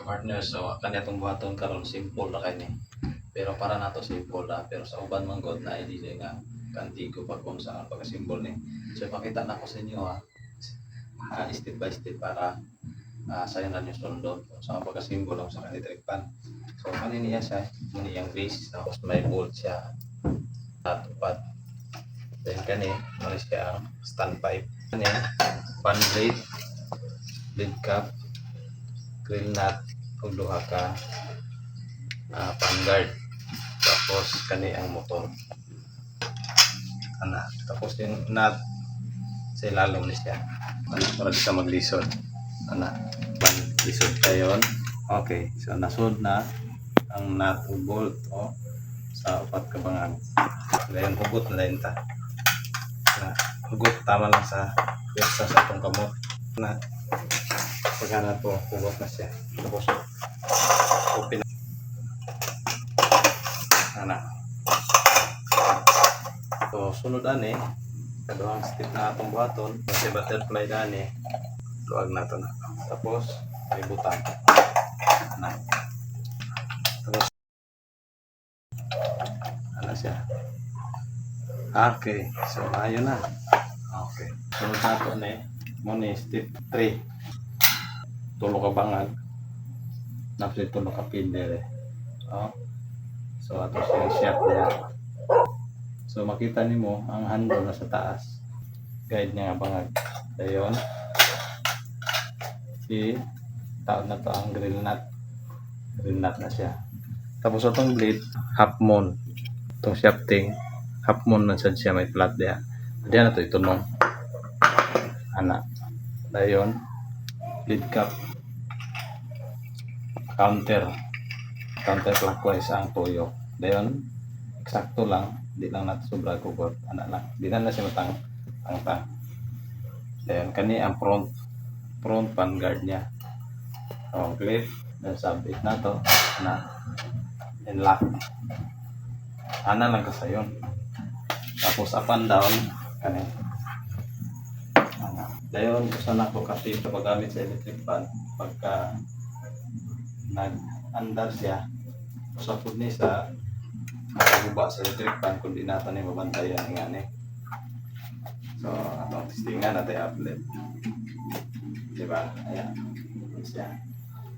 So partner, so kanya itong buhaton karon simple na kani. Pero para nato simple na, pero sa uban man god na dili nga kantigo pag kung sa pagka-symbol ni. So pakita na ko sa inyo ha. Ah, step by step para uh, sayo na niyo sundot sa pagka-symbol o sa kanitrik pan. So kani niya siya, muni yung base tapos may bolt siya at upat. Then kani, mali siya ang standpipe. Kani, pan blade, lid cap, grill nut, kung duha ka uh, pan guard. Tapos kani ang motor. Ana, tapos yung nut sa ilalom ni siya. Ano, para di ka maglisod. Ana, pan lisod kayon. Okay, so nasud na ang nut o bolt o sa upat ka bangang. Ngayon hugot na din ta. Hugot tama lang sa pwersa sa itong kamot. Na, pagkana to, hugot na siya. Tapos, open na. So, sunod ani, kaduhang step na atong buhaton, kasi butterfly na ani, luwag na to na. Tapos, may butang. Ana. Tapos, ano siya? Okay, so ayun na. Okay. Sunod na to ni, mo ni step 3. Tulo ka bangag. Napsi tulo ka pin dire. Oh. So ato siya shot niya. So makita nimo ang handle na sa taas. Guide niya nga bangag. Si taon na to ang grill nut. Grill nut na siya. Tapos itong blade, half moon. Itong shafting, half moon na siya may flat diya. Diyan na to itunong. Ana. Dayon, lead cap. Counter. Counter clockwise ang tuyo. Dayon, eksakto lang. Di lang natin sobra kugot. Ana lang. Di na na siya matang tang tang. Dayon, kani ang front front pan guard niya. Oh, clip. Dan sabit na to. Na. And lock. Ana lang ka sayon. Tapos up and down. Kani. Dayon, gusto na ko kasi paggamit sa electric fan. Pagka nag-andar siya, sa po ni sa nakaguba sa electric fan kung di natin yung mabantayan nga ni. So, atong testingan natin outlet. Diba? Ayan. Siya.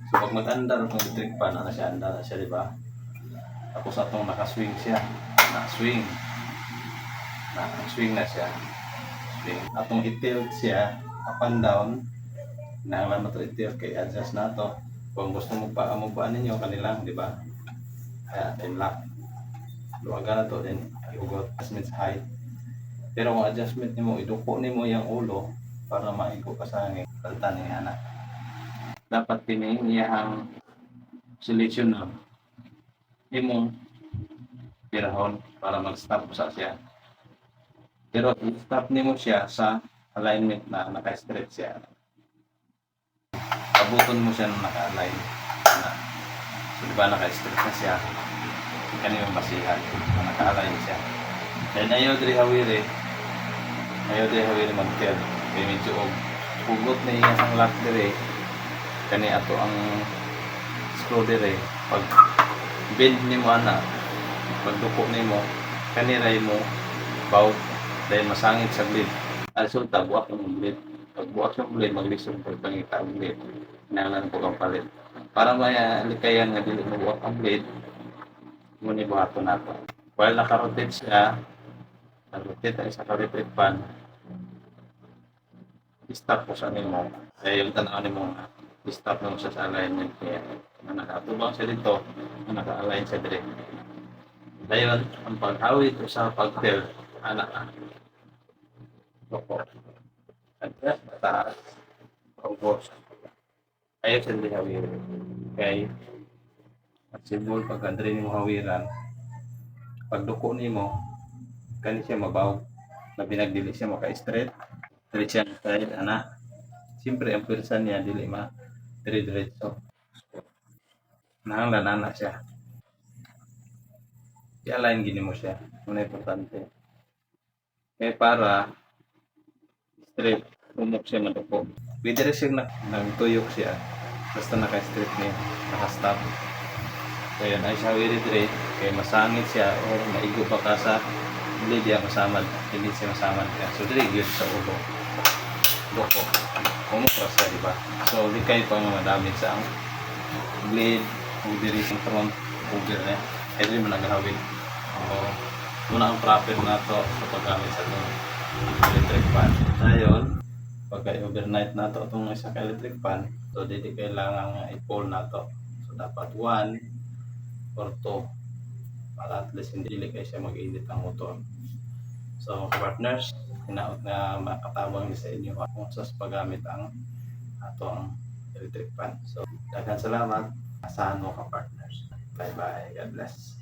So, pag mag-andar ng electric fan, ano siya, andar na siya, diba? Tapos atong nakaswing siya. Na-swing. Na-swing na siya. Swing. Atong i-tilt siya up and down. Nanglan mo to i-tilt kay adjust na to. Kung gusto mo pa mo pa ninyo kanilang, di ba? Kaya time lock. Luwagan na to din. Iugot adjustment sa height. Pero kung adjustment nimo iduko nimo yung ulo para maiko ka sa hangin. Kalta ni anak. Dapat kini niya ang selection na imong pirahon para mag-stop sa siya. Pero i-stop nimo siya sa alignment na naka-straight siya. Abuton mo siya na naka-align. Na, so, di ba naka-straight na siya? Kani yung basihan na naka-align siya. Then ayaw diri hawiri. Ayaw diri hawiri mag-tilt. Kaya medyo og pugot na iya ang lock diri. Kani ato ang screw diri. Pag bend nimo ana, pag duko nimo, kani ray mo baw dahil masangit sa blade. Ang resulta, buwak ang blade. Pag buwak sa blade, maglisod pag pangita ang blade. Kailangan po ang palit. Para may uh, likayan nga dili mo buwak ang blade, muni buhato na to. While nakarotate siya, nakarotate ang isa ka-retreat pan, stop po sa nimo. Kaya yung tanaw nimo nga, stop mo siya sa alignment niya. Na nakatubang siya dito, na naka-align siya direct. Dayon, ang paghawid o sa pag-tilt, anak na. Loko. Adjust na taas. Pag-box. Ayaw siya hindi hawiran. Okay? At simbol pag andri mo hawiran, pag duko ni mo, kani siya mabaw. Na binagdili siya maka-straight. Diretso siya side, ana. Siyempre, ang pwersa niya, dili ma dire-diretso. Nahanglan anak siya. I-align gini mo siya. Muna importante. Kaya para straight, umok siya maduko. Rin siya na, nagtuyok siya. basta naka-strip niya, naka-stop. So yun, ay siya wiri dire, kaya masangit siya or maigo pa ka sa hindi diya masamad, hindi siya masamad ka. So dire yun sa ulo. Loko. Kumukra siya, di ba? So di kayo pa nga madamit sa ang blade, o diri sa front, over na. Kaya di mo naghawid. So, muna ang profit na to sa paggamit sa itong electric fan. Ngayon, pagka overnight na to itong isang electric fan, so dito kailangan i-pull na to. So dapat 1 or 2 para at least hindi kayo siya mag-init ang motor. So partners, hinaot na makatabang sa inyo kung sa paggamit ang ato ang electric fan. So, daghang salamat. Asahan mo ka partners. Bye bye. God bless.